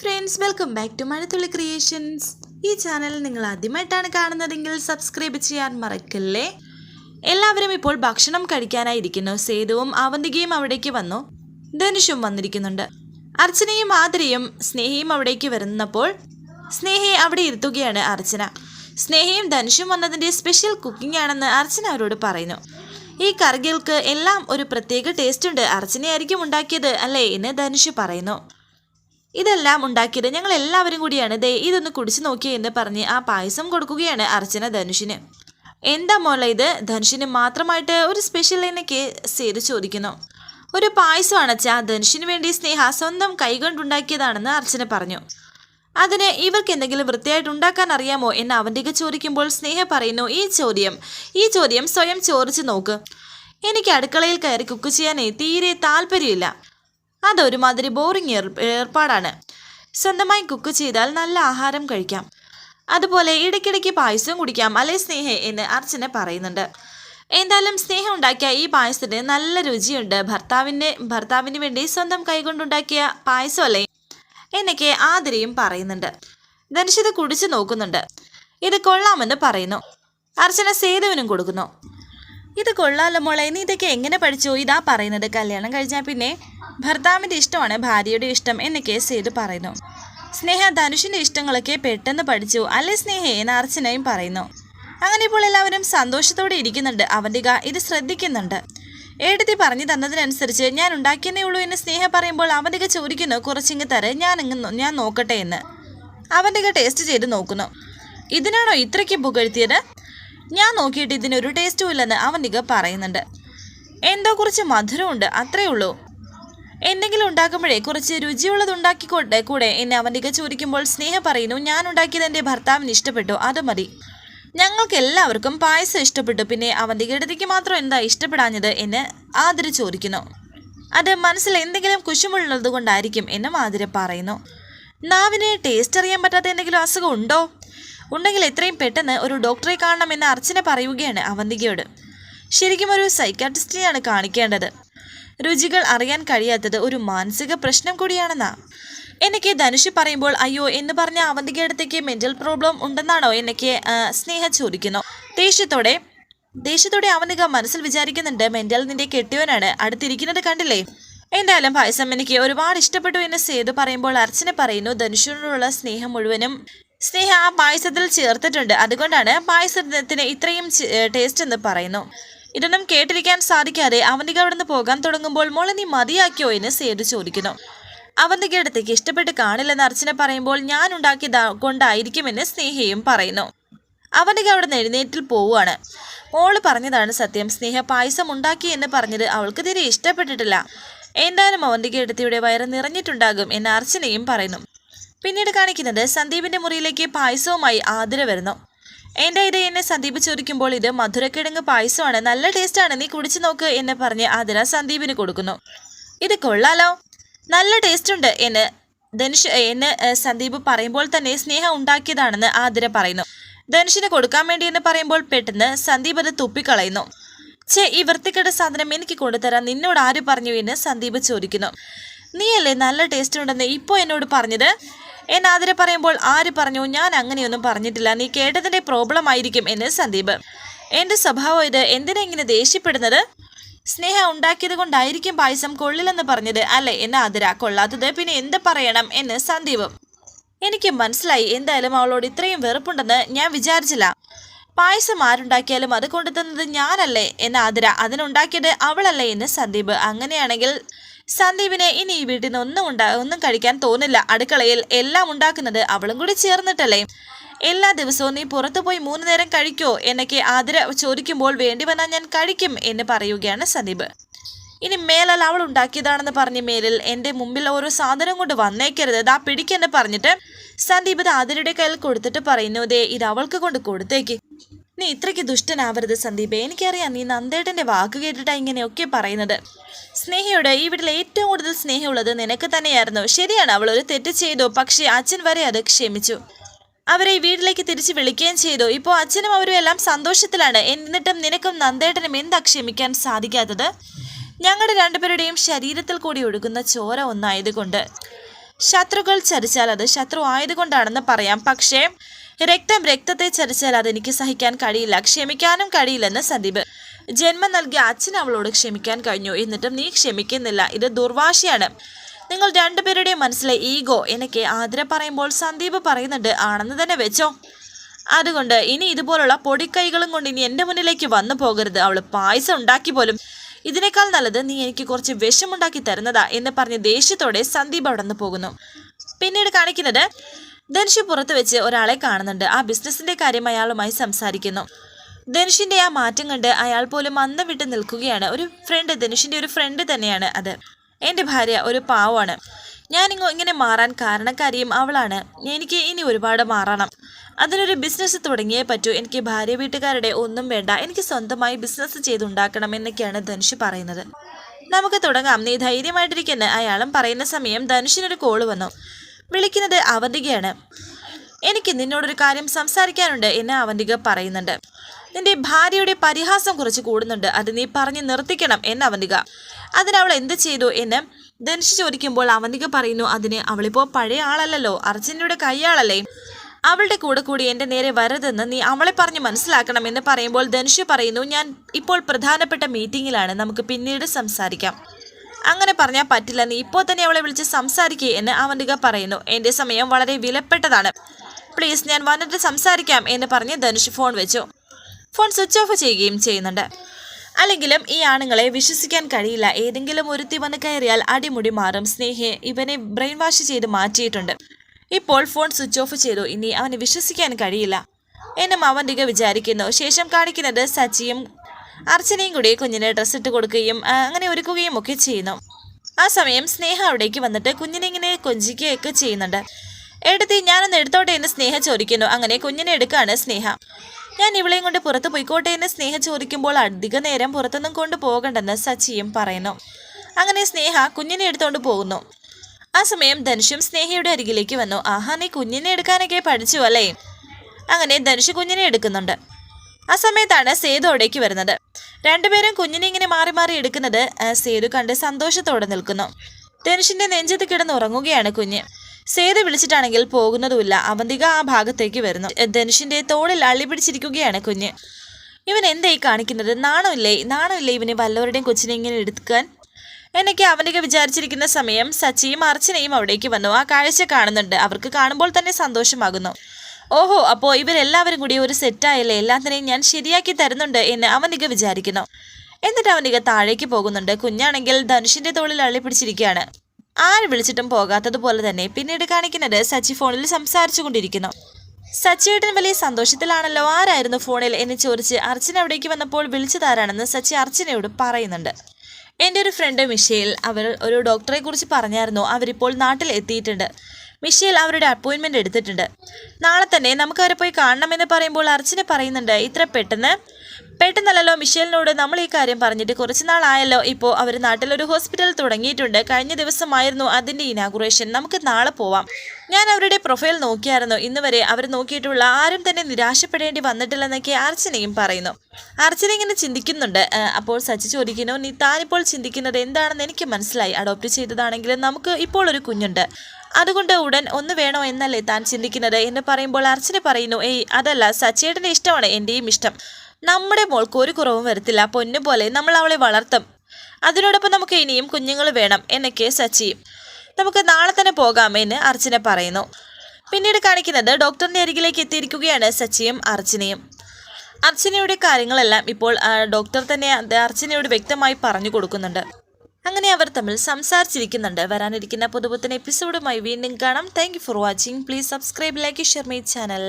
Friends welcome back to Mazhathulli creations ഈ channel നിങ്ങൾ ആദ്യമായിട്ടാണ് കാണുന്നതെങ്കിൽ സബ്സ്ക്രൈബ് ചെയ്യാൻ മറക്കല്ലേ? എല്ലാവരും ഇപ്പോൾ ഭക്ഷണം കഴിക്കാനായിരിക്കുന്നു സേതുവും അവന്തികയും അവിടേക്ക് വന്നു. ധനുഷും വന്നിരിക്കുന്നുണ്ട്. അർച്ചനയും ആതിരയും സ്നേഹയും അവിടേക്ക് വരുന്നപ്പോൾ സ്നേഹയെ അവിടെ ഇരുത്തുകയാണ് അർച്ചന. സ്നേഹയും ധനുഷും വന്നതിന്റെ സ്പെഷ്യൽ കുക്കിംഗ് ആണെന്ന് അർച്ചന അവരോട് പറയുന്നു. ഈ കറികൾക്ക് എല്ലാം ഒരു പ്രത്യേക ടേസ്റ്റ് ഉണ്ട്. അർച്ചനയായിരിക്കും ഉണ്ടാക്കിയത് അല്ലേ എന്ന് ധനുഷ് പറയുന്നു. ഇതെല്ലാം ഉണ്ടാക്കിയത് ഞങ്ങൾ എല്ലാവരും കൂടിയാണ്. ദേ ഇതൊന്ന് കുടിച്ചു നോക്കിയേ എന്ന് പറഞ്ഞ് ആ പായസം കൊടുക്കുകയാണ് അർച്ചന ധനുഷിന്. എന്താ മോളെ ഇത്? ധനുഷിന് മാത്രമായിട്ട് ഒരു സ്പെഷ്യൽ എന്നൊക്കെ സേതു ചോദിക്കുന്നു. ഒരു പായസമാണ് അച്ഛാ. ധനുഷിന് വേണ്ടി സ്നേഹ സ്വന്തം കൈകൊണ്ടുണ്ടാക്കിയതാണെന്ന് അർച്ചന പറഞ്ഞു. അതിന് ഇവർക്ക് എന്തെങ്കിലും വൃത്തിയായിട്ട് ഉണ്ടാക്കാൻ അറിയാമോ എന്ന് അവന്റെ ചോദിക്കുമ്പോൾ സ്നേഹ പറയുന്നു ഈ ചോദ്യം ഈ ചോദ്യം സ്വയം ചോദിച്ചു നോക്ക്. എനിക്ക് അടുക്കളയിൽ കയറി കുക്ക് ചെയ്യാനേ തീരെ താല്പര്യമില്ല. അതൊരുമാതിരി ബോറിംഗ് ഏർപ്പാടാണ്. സ്വന്തമായി കുക്ക് ചെയ്താൽ നല്ല ആഹാരം കഴിക്കാം. അതുപോലെ ഇടയ്ക്കിടയ്ക്ക് പായസം കുടിക്കാം അല്ലേ സ്നേഹ? എന്ന് അർച്ചന പറയുന്നുണ്ട്. എന്തായാലും സ്നേഹം ഉണ്ടാക്കിയ ഈ പായസത്തിന് നല്ല രുചിയുണ്ട്. ഭർത്താവിന്റെ ഭർത്താവിന് വേണ്ടി സ്വന്തം കൈകൊണ്ടുണ്ടാക്കിയ പായസം പായസമല്ലേ എന്നൊക്കെ ആതിരയും പറയുന്നുണ്ട്. ധനുഷിത് കുടിച്ചു നോക്കുന്നുണ്ട്. ഇത് കൊള്ളാമെന്ന് പറയുന്നു. അർച്ചന സേതുവിനും കൊടുക്കുന്നു. ഇത് കൊള്ളാമല്ലോ മോളെ? നീ ഇതൊക്കെ എങ്ങനെ പഠിച്ചു? ഇതാ പറയുന്നത്. കല്യാണം കഴിഞ്ഞാൽ പിന്നെ ഭർത്താവിന്റെ ഇഷ്ടമാണ് ഭാര്യയുടെ ഇഷ്ടം എന്ന് കെ സേതു പറയുന്നു. സ്നേഹ ധനുഷിന്റെ ഇഷ്ടങ്ങളൊക്കെ പെട്ടെന്ന് പഠിച്ചു. അല്ലേ സ്നേഹ എന്ന് അർച്ചനയും പറയുന്നു. അങ്ങനെ ഇപ്പോൾ എല്ലാവരും സന്തോഷത്തോടെ ഇരിക്കുന്നുണ്ട്. അവന്തിക ഇത് ശ്രദ്ധിക്കുന്നുണ്ട്. ഏടത്തി പറഞ്ഞു തന്നതിനനുസരിച്ച് ഞാൻ ഉണ്ടാക്കിയതേ ഉള്ളൂ എന്ന് സ്നേഹ പറയുമ്പോൾ അവന്തിക ചോദിക്കുന്നു കുറച്ചിങ്ങ് തര ഞാൻ ഞാൻ നോക്കട്ടെ എന്ന്. അവന്തിക ടേസ്റ്റ് ചെയ്ത് നോക്കുന്നു. ഇതിനാണോ ഇത്രയ്ക്ക് പുകഴ്ത്തിയത്? ഞാൻ നോക്കിയിട്ട് ഇതിനൊരു ടേസ്റ്റും ഇല്ലെന്ന് അവന്തിക പറയുന്നുണ്ട്. എന്തോ കുറച്ച് മധുരമുണ്ട് അത്രേ ഉള്ളൂ. എന്തെങ്കിലും ഉണ്ടാക്കുമ്പോഴേ കുറച്ച് രുചിയുള്ളത് ഉണ്ടാക്കിക്കോട്ടെ കൂടെ എന്നെ അവന്റെ ചോദിക്കുമ്പോൾ സ്നേഹ പറയുന്നു ഞാൻ ഉണ്ടാക്കിയത് എന്റെ ഭർത്താവിന് ഇഷ്ടപ്പെട്ടു അത് മതി. ഞങ്ങൾക്ക് എല്ലാവർക്കും പായസം ഇഷ്ടപ്പെട്ടു പിന്നെ അവന്റെ ഇടത്തേക്ക് മാത്രം എന്താ ഇഷ്ടപ്പെടാഞ്ഞത്? എന്ന് ആതിര ചോദിക്കുന്നു. അത് മനസ്സിൽ എന്തെങ്കിലും കുശുമുള്ളത് കൊണ്ടായിരിക്കും എന്നും ആതിര പറയുന്നു. നാവിന് ടേസ്റ്റ് അറിയാൻ പറ്റാത്ത എന്തെങ്കിലും അസുഖം ഉണ്ടോ? ഉണ്ടെങ്കിൽ എത്രയും പെട്ടെന്ന് ഒരു ഡോക്ടറെ കാണണമെന്ന് അർച്ചന പറയുകയാണ് അവന്തികയോട്. ശരിക്കും ഒരു സൈക്കാട്രിസ്റ്റിനെയാണ് കാണിക്കേണ്ടത്. രുചികൾ അറിയാൻ കഴിയാത്തത് ഒരു മാനസിക പ്രശ്നം കൂടിയാണെന്നാ. എനിക്ക് ധനുഷ് പറയുമ്പോൾ അയ്യോ എന്ന് പറഞ്ഞ അടുത്തേക്ക് മെന്റൽ പ്രോബ്ലം ഉണ്ടെന്നാണോ? എനിക്ക് സ്നേഹ ചോദിക്കുന്നു. ദേഷ്യത്തോടെ ദേഷ്യത്തോടെ അവനിക മനസ്സിൽ വിചാരിക്കുന്നുണ്ട് മെന്റൽ നിന്റെ കെട്ടിയവനാണ്. അടുത്തിരിക്കുന്നത് കണ്ടില്ലേ? എന്തായാലും പായസം എനിക്ക് ഒരുപാട് ഇഷ്ടപ്പെട്ടു എന്ന് സേതു പറയുമ്പോൾ അർച്ചന പറയുന്നു ധനുഷിനോടുള്ള സ്നേഹം മുഴുവനും സ്നേഹ ആ പായസത്തിൽ ചേർത്തിട്ടുണ്ട്. അതുകൊണ്ടാണ് പായസത്തിന് ഇത്രയും ടേസ്റ്റ് എന്ന് പറയുന്നു. ഇതൊന്നും കേട്ടിരിക്കാൻ സാധിക്കാതെ അവന്തിക അവിടെ നിന്ന് പോകാൻ തുടങ്ങുമ്പോൾ മോളെ നീ മതിയാക്കിയോ എന്ന് സേതു ചോദിക്കുന്നു. അവന്തിക അടുത്തേക്ക് ഇഷ്ടപ്പെട്ട് കാണില്ലെന്ന് അർച്ചന പറയുമ്പോൾ ഞാൻ ഉണ്ടാക്കിയത് കൊണ്ടായിരിക്കുമെന്ന് സ്നേഹയും പറയുന്നു. അവന്തിക അവിടെ നിന്ന് എഴുന്നേറ്റിൽ പോവുകയാണ്. മോൾ പറഞ്ഞതാണ് സത്യം. സ്നേഹ പായസം ഉണ്ടാക്കി എന്ന് പറഞ്ഞത് അവൾക്ക് തീരെ ഇഷ്ടപ്പെട്ടിട്ടില്ല. എന്തായാലും അവന്തിക എടുത്തിയുടെ വയറ് നിറഞ്ഞിട്ടുണ്ടാകും എന്ന് അർച്ചനയും പറയുന്നു. പിന്നീട് കാണിക്കുന്നത് സന്ദീപിന്റെ മുറിയിലേക്ക് പായസവുമായി ആതിര വരുന്നു. എന്റെ ഇത് എന്നെ സന്ദീപ് ചോദിക്കുമ്പോൾ ഇത് മധുരക്കിഴങ്ങ് പായസമാണ് നല്ല ടേസ്റ്റാണ് നീ കുടിച്ചു നോക്ക് എന്ന് പറഞ്ഞ് ആതിര സന്ദീപിന് കൊടുക്കുന്നു. ഇത് കൊള്ളാലോ. നല്ല ടേസ്റ്റ് ഉണ്ട് എന്ന് ധനുഷ് എന്ന് സന്ദീപ് പറയുമ്പോൾ തന്നെ സ്നേഹ ഉണ്ടാക്കിയതാണെന്ന് ആതിര പറയുന്നു. ധനുഷിന് കൊടുക്കാൻ വേണ്ടി എന്ന് പറയുമ്പോൾ പെട്ടെന്ന് സന്ദീപ് അത് തുപ്പിക്കളയുന്നു. ചേ ഈ വൃത്തിക്കെട്ട സാധനം എനിക്ക് കൊണ്ടുതരാൻ നിന്നോട് ആര് പറഞ്ഞു എന്ന് സന്ദീപ് ചോദിക്കുന്നു. നീയല്ലേ നല്ല ടേസ്റ്റ് ഉണ്ടെന്ന് ഇപ്പോൾ എന്നോട് പറഞ്ഞത്? എന്ന് ആതിര പറയുമ്പോൾ ആര് പറഞ്ഞു ഞാൻ അങ്ങനെയൊന്നും പറഞ്ഞിട്ടില്ല നീ കേട്ടതിന്റെ പ്രോബ്ലം ആയിരിക്കും എന്ന് സന്ദീപ്. എന്റെ സ്വഭാവം ഇത് എന്തിനാ ഇങ്ങനെ ദേഷ്യപ്പെടുന്നത്? സ്നേഹ ഉണ്ടാക്കിയത് കൊണ്ടായിരിക്കും പായസം കൊള്ളില്ലെന്ന് പറഞ്ഞത് അല്ലേ? എന്ന് ആതിര. കൊള്ളാത്തത് പിന്നെ എന്ത് പറയണം? എന്ന് സന്ദീപ്. എനിക്ക് മനസ്സിലായി എന്തായാലും അവളോട് ഇത്രയും വെറുപ്പുണ്ടെന്ന് ഞാൻ വിചാരിച്ചില്ല. പായസം ആരുണ്ടാക്കിയാലും അത് കൊണ്ടുതന്നത് ഞാനല്ലേ? എന്ന് ആതിര. അതിനുണ്ടാക്കിയത് അവളല്ലേ? എന്ന് സന്ദീപ്. അങ്ങനെയാണെങ്കിൽ സന്ദീപിന് ഇനി ഈ വീട്ടിൽ നിന്ന് ഒന്നും ഉണ്ടാ ഒന്നും കഴിക്കാൻ തോന്നില്ല. അടുക്കളയിൽ എല്ലാം ഉണ്ടാക്കുന്നത് അവളും കൂടി ചേർന്നിട്ടല്ലേ? എല്ലാ ദിവസവും നീ പുറത്തു പോയി മൂന്ന് നേരം കഴിക്കോ? എന്നൊക്കെ ആതിര ചോദിക്കുമ്പോൾ വേണ്ടി വന്നാൽ ഞാൻ കഴിക്കും എന്ന് പറയുകയാണ് സന്ദീപ്. ഇനി മേലാൽ അവൾ ഉണ്ടാക്കിയതാണെന്ന് പറഞ്ഞ മേലിൽ എന്റെ മുമ്പിൽ ഓരോ സാധനം കൊണ്ട് വന്നേക്കരുത്. ദാ പിടിക്കെന്ന് പറഞ്ഞിട്ട് സന്ദീപ് ഇത് അതിരുടെ കയ്യിൽ കൊടുത്തിട്ട് പറയുന്നു ദേ ഇത് അവൾക്ക് കൊണ്ട് കൊടുത്തേക്ക്. നീ ഇത്രയ്ക്ക് ദുഷ്ടനാവരുത് സന്ദീപ്. എനിക്കറിയാം നീ നന്ദേട്ടന്റെ വാക്ക് കേട്ടിട്ടാ ഇങ്ങനെയൊക്കെ പറയുന്നത്. സ്നേഹയോട് ഈ വീട്ടിൽ ഏറ്റവും കൂടുതൽ സ്നേഹമുള്ളത് നിനക്ക് തന്നെയായിരുന്നു. ശരിയാണ് അവൾ ഒരു തെറ്റ് ചെയ്തു പക്ഷേ അച്ഛൻ വരെ അത് ക്ഷമിച്ചു. അവരെ ഈ വീട്ടിലേക്ക് തിരിച്ചു വിളിക്കുകയും ചെയ്തു. ഇപ്പോൾ അച്ഛനും അവരും എല്ലാം സന്തോഷത്തിലാണ്. എന്നിട്ടും നിനക്കും നന്ദേട്ടനും എന്താ ക്ഷമിക്കാൻ സാധിക്കാത്തത്? ഞങ്ങളുടെ രണ്ടുപേരുടെയും ശരീരത്തിൽ കൂടി ഒഴുകുന്ന ചോര ഒന്നായതുകൊണ്ട്. ശത്രുക്കൾ ചരിച്ചാൽ അത് ശത്രു ആയതുകൊണ്ടാണെന്ന് പറയാം. പക്ഷേ രക്തം രക്തത്തെ ചരിച്ചാൽ അതെനിക്ക് സഹിക്കാൻ കഴിയില്ല. ക്ഷമിക്കാനും കഴിയില്ലെന്ന് സന്ദീപ്. ജന്മം നൽകിയ അച്ഛൻ അവളോട് ക്ഷമിക്കാൻ കഴിഞ്ഞു. എന്നിട്ടും നീ ക്ഷമിക്കുന്നില്ല. ഇത് ദുർവാശിയാണ്. നിങ്ങൾ രണ്ടുപേരുടെയും മനസ്സിലെ ഈഗോ എനിക്ക് ആതിര പറയുമ്പോൾ സന്ദീപ് പറയുന്നുണ്ട്. ആണെന്ന് തന്നെ വെച്ചോ? അതുകൊണ്ട് ഇനി ഇതുപോലുള്ള പൊടിക്കൈകളും കൊണ്ട് ഇനി എന്റെ മുന്നിലേക്ക് വന്നു പോകരുത്. അവൾ പായസം ഉണ്ടാക്കി പോലും ഇതിനേക്കാൾ നല്ലത് നീ എനിക്ക് കുറച്ച് വിഷമുണ്ടാക്കി തരുന്നതാ എന്ന് പറഞ്ഞ് ദേഷ്യത്തോടെ സന്ദീപ് അവിടെ നിന്ന് പോകുന്നു. പിന്നീട് കാണിക്കുന്നത് ധനുഷ് പുറത്ത് വെച്ച് ഒരാളെ കാണുന്നുണ്ട്. ആ ബിസിനസിന്റെ കാര്യം അയാളുമായി സംസാരിക്കുന്നു. ധനുഷിന്റെ ആ മാറ്റം കണ്ട് അയാൾ പോലും അന്തം വിട്ട് നിൽക്കുകയാണ്. ഒരു ഫ്രണ്ട് ധനുഷിന്റെ ഒരു ഫ്രണ്ട് തന്നെയാണ് അത്. എന്റെ ഭാര്യ ഒരു പാവമാണ്. ഞാനിങ്ങോ ഇങ്ങനെ മാറാൻ കാരണക്കാരിയും അവളാണ്. എനിക്ക് ഇനി ഒരുപാട് മാറണം. അതിനൊരു ബിസിനസ് തുടങ്ങിയേ പറ്റൂ. എനിക്ക് ഭാര്യ വീട്ടുകാരുടെ ഒന്നും വേണ്ട. എനിക്ക് സ്വന്തമായി ബിസിനസ് ചെയ്തുണ്ടാക്കണം എന്നൊക്കെയാണ് ധനുഷ് പറയുന്നത്. നമുക്ക് തുടങ്ങാം. നീ ധൈര്യമായിട്ടിരിക്കുന്ന അയാളും പറയുന്ന സമയം ധനുഷിനൊരു കോൾ വന്നു. വിളിക്കുന്നത് അവന്തികയാണ്. എനിക്ക് നിന്നോടൊരു കാര്യം സംസാരിക്കാനുണ്ട് എന്ന് അവന്തിക പറയുന്നുണ്ട്. നിന്റെ ഭാര്യയുടെ പരിഹാസം കുറച്ച് കൂടുന്നുണ്ട്. അത് നീ പറഞ്ഞ് നിർത്തിക്കണം എന്ന് അവന്തിക. അതിനവൾ എന്ത് ചെയ്തു എന്ന് ധനുഷ് ചോദിക്കുമ്പോൾ അവന്തിക പറയുന്നു അതിന് അവളിപ്പോ പഴയ ആളല്ലല്ലോ അർജുനയുടെ കൈയാളല്ലേ? അവളുടെ കൂടെ കൂടി എന്റെ നേരെ വരരുതെന്ന് നീ അവളെ പറഞ്ഞ് മനസ്സിലാക്കണം എന്ന് പറയുമ്പോൾ ധനുഷ് പറയുന്നു ഞാൻ ഇപ്പോൾ പ്രധാനപ്പെട്ട മീറ്റിങ്ങിലാണ് നമുക്ക് പിന്നീട് സംസാരിക്കാം. അങ്ങനെ പറഞ്ഞാൽ പറ്റില്ല നീ ഇപ്പോൾ തന്നെ അവളെ വിളിച്ച് സംസാരിക്കേ എന്ന് അവന്തിക പറയുന്നു. എന്റെ സമയം വളരെ വിലപ്പെട്ടതാണ്. പ്ലീസ് ഞാൻ വന്നിട്ട് സംസാരിക്കാം എന്ന് പറഞ്ഞ് ധനുഷ് ഫോൺ വെച്ചു. ഫോൺ സ്വിച്ച് ഓഫ് ചെയ്യുകയും ചെയ്യുന്നുണ്ട്. അല്ലെങ്കിലും ഈ ആണുങ്ങളെ വിശ്വസിക്കാൻ കഴിയില്ല. ഏതെങ്കിലും ഒരുത്തി വന്ന് കയറിയാൽ അടിമുടി മാറും. സ്നേഹയെ ഇവനെ ബ്രെയിൻ വാഷ് ചെയ്ത് മാറ്റിയിട്ടുണ്ട്. ഇപ്പോൾ ഫോൺ സ്വിച്ച് ഓഫ് ചെയ്തു. ഇനി അവനെ വിശ്വസിക്കാൻ കഴിയില്ല. എന്നും അവന്തിക വിചാരിക്കുന്നു. ശേഷം കാണിക്കുന്നത് സച്ചിയും അർച്ചനയും കൂടി കുഞ്ഞിനെ ഡ്രസ്സ് ഇട്ട് കൊടുക്കുകയും അങ്ങനെ ഒരുക്കുകയും ഒക്കെ ചെയ്യുന്നു. ആ സമയം സ്നേഹ അവിടേക്ക് വന്നിട്ട് കുഞ്ഞിനെ ഇങ്ങനെ കൊഞ്ചിക്കുകയൊക്കെ ചെയ്യുന്നുണ്ട്. എടുത്തി ഞാനൊന്ന് എടുത്തോട്ടെ എന്ന് സ്നേഹ ചോദിക്കുന്നു. അങ്ങനെ കുഞ്ഞിനെ എടുക്കുകയാണ് സ്നേഹ. ഞാൻ ഇവളെയും കൊണ്ട് പുറത്ത് പോയിക്കോട്ടെ എന്ന് സ്നേഹ ചോദിക്കുമ്പോൾ അധിക നേരം പുറത്തൊന്നും കൊണ്ട് പോകണ്ടെന്ന് സച്ചിയും പറയുന്നു. അങ്ങനെ സ്നേഹ കുഞ്ഞിനെ എടുത്തുകൊണ്ട് പോകുന്നു. ആ സമയം ധനുഷും സ്നേഹയുടെ അരികിലേക്ക് വന്നു. ആഹാ നീ കുഞ്ഞിനെ എടുക്കാനൊക്കെ പഠിച്ചു അല്ലേ? അങ്ങനെ ധനുഷ് കുഞ്ഞിനെ എടുക്കുന്നുണ്ട്. ആ സമയത്താണ് സേതു അവിടേക്ക് വരുന്നത്. രണ്ടുപേരും കുഞ്ഞിനെ ഇങ്ങനെ മാറി മാറി എടുക്കുന്നത് സേതു കണ്ട് സന്തോഷത്തോടെ നിൽക്കുന്നു. ധനുഷിന്റെ നെഞ്ചത്ത് കിടന്നുറങ്ങുകയാണ് കുഞ്ഞ്. സേതു വിളിച്ചിട്ടാണെങ്കിൽ പോകുന്നതുമില്ല. അവന്തിക ആ ഭാഗത്തേക്ക് വരുന്നു. ധനുഷിന്റെ തോളിൽ അള്ളി പിടിച്ചിരിക്കുകയാണ് കുഞ്ഞ്. ഇവൻ എന്തായി കാണിക്കുന്നത്? നാണമില്ലേ? നാണമില്ലേ ഇവന് വല്ലവരുടെയും കൊച്ചിനെ ഇങ്ങനെ എടുക്കാൻ? എന്നൊക്കെ അവനൊക്കെ വിചാരിച്ചിരിക്കുന്ന സമയം സച്ചിയും അർച്ചനയും അവിടേക്ക് വന്നു. ആ കാഴ്ച കാണുന്നുണ്ട്. അവർക്ക് കാണുമ്പോൾ തന്നെ സന്തോഷമാകുന്നു. ഓഹോ അപ്പോൾ ഇവരെല്ലാവരും കൂടി ഒരു സെറ്റായല്ലേ? എല്ലാത്തിനെയും ഞാൻ ശരിയാക്കി തരുന്നുണ്ട് എന്ന് അവനിക വിചാരിക്കുന്നു. എന്നിട്ട് അവനിക താഴേക്ക് പോകുന്നുണ്ട്. കുഞ്ഞാണെങ്കിൽ ധനുഷിന്റെ തോളിൽ അള്ളി പിടിച്ചിരിക്കുകയാണ്. ആര് വിളിച്ചിട്ടും പോകാത്തതുപോലെ തന്നെ പിന്നീട് കാണിക്കുന്നത് സച്ചി ഫോണിൽ സംസാരിച്ചു കൊണ്ടിരിക്കുന്നു സച്ചിയേട്ടൻ വലിയ സന്തോഷത്തിലാണല്ലോ. ആരായിരുന്നു ഫോണിൽ എന്ന് ചോദിച്ച് അർച്ചന അവിടേക്ക് വന്നപ്പോൾ വിളിച്ചതാരാണെന്ന് സച്ചി അർച്ചനയോട് പറയുന്നുണ്ട്. എന്റെ ഒരു ഫ്രണ്ട് മിഷേൽ അവർ ഒരു ഡോക്ടറെ കുറിച്ച് പറഞ്ഞായിരുന്നു. അവരിപ്പോൾ നാട്ടിൽ എത്തിയിട്ടുണ്ട്. മിഷേൽ അവരുടെ അപ്പോയിൻമെന്റ് എടുത്തിട്ടുണ്ട്. നാളെ തന്നെ നമുക്ക് അവരെ പോയി കാണണമെന്ന് പറയുമ്പോൾ അർച്ചന പറയുന്നുണ്ട് ഇത്ര പെട്ടെന്ന് പെട്ടെന്നല്ലല്ലോ മിഷേലിനോട് നമ്മൾ ഈ കാര്യം പറഞ്ഞിട്ട് കുറച്ച് നാളായല്ലോ. ഇപ്പോൾ അവർ നാട്ടിലൊരു ഹോസ്പിറ്റൽ തുടങ്ങിയിട്ടുണ്ട്. കഴിഞ്ഞ ദിവസമായിരുന്നു അതിന്റെ ഇനാഗുറേഷൻ നമുക്ക് നാളെ പോവാം. ഞാൻ അവരുടെ പ്രൊഫൈൽ നോക്കിയായിരുന്നു. ഇന്ന് വരെ അവർ നോക്കിയിട്ടുള്ള ആരും തന്നെ നിരാശപ്പെടേണ്ടി വന്നിട്ടില്ലെന്നൊക്കെ അർച്ചനയും പറയുന്നു. അർച്ചന ഇങ്ങനെ ചിന്തിക്കുന്നുണ്ട്. അപ്പോൾ സച്ചി ചോദിക്കുന്നു നീ താനിപ്പോൾ ചിന്തിക്കുന്നത് എന്താണെന്ന് എനിക്ക് മനസ്സിലായി. അഡോപ്റ്റ് ചെയ്തതാണെങ്കിലും നമുക്ക് ഇപ്പോൾ ഒരു കുഞ്ഞുണ്ട്. അതുകൊണ്ട് ഉടൻ ഒന്ന് വേണോ എന്നല്ലേ താൻ ചിന്തിക്കുന്നത്? എന്ന് പറയുമ്പോൾ അർച്ചന പറയുന്നു ഏയ് അതല്ല. സച്ചേട്ടന്റെ ഇഷ്ടമാണ്. എന്റെയും ഇഷ്ടം. നമ്മുടെ മോൾക്ക് ഒരു കുറവും വരത്തില്ല. പൊന്നു പോലെ നമ്മൾ അവളെ വളർത്തും. അതിനോടൊപ്പം നമുക്ക് ഇനിയും കുഞ്ഞുങ്ങൾ വേണം എന്നൊക്കെ സച്ചി നമുക്ക് നാളെ തന്നെ പോകാമെന്ന് അർച്ചന പറയുന്നു. പിന്നീട് കാണിക്കുന്നത് ഡോക്ടറിന്റെ അരികിലേക്ക് എത്തിയിരിക്കുകയാണ് സച്ചിയും അർച്ചനയും. അർച്ചനയുടെ കാര്യങ്ങളെല്ലാം ഇപ്പോൾ ഡോക്ടർ തന്നെ അർച്ചനയോട് വ്യക്തമായി പറഞ്ഞു കൊടുക്കുന്നുണ്ട്. അങ്ങനെ അവർ തമ്മിൽ സംസാരിച്ചിരിക്കുന്നുണ്ട്. വരാനിരിക്കുന്ന പുതുപുത്തൻ എപ്പിസോഡുമായി വീണ്ടും കാണാം. Thank for watching please subscribe like share my channel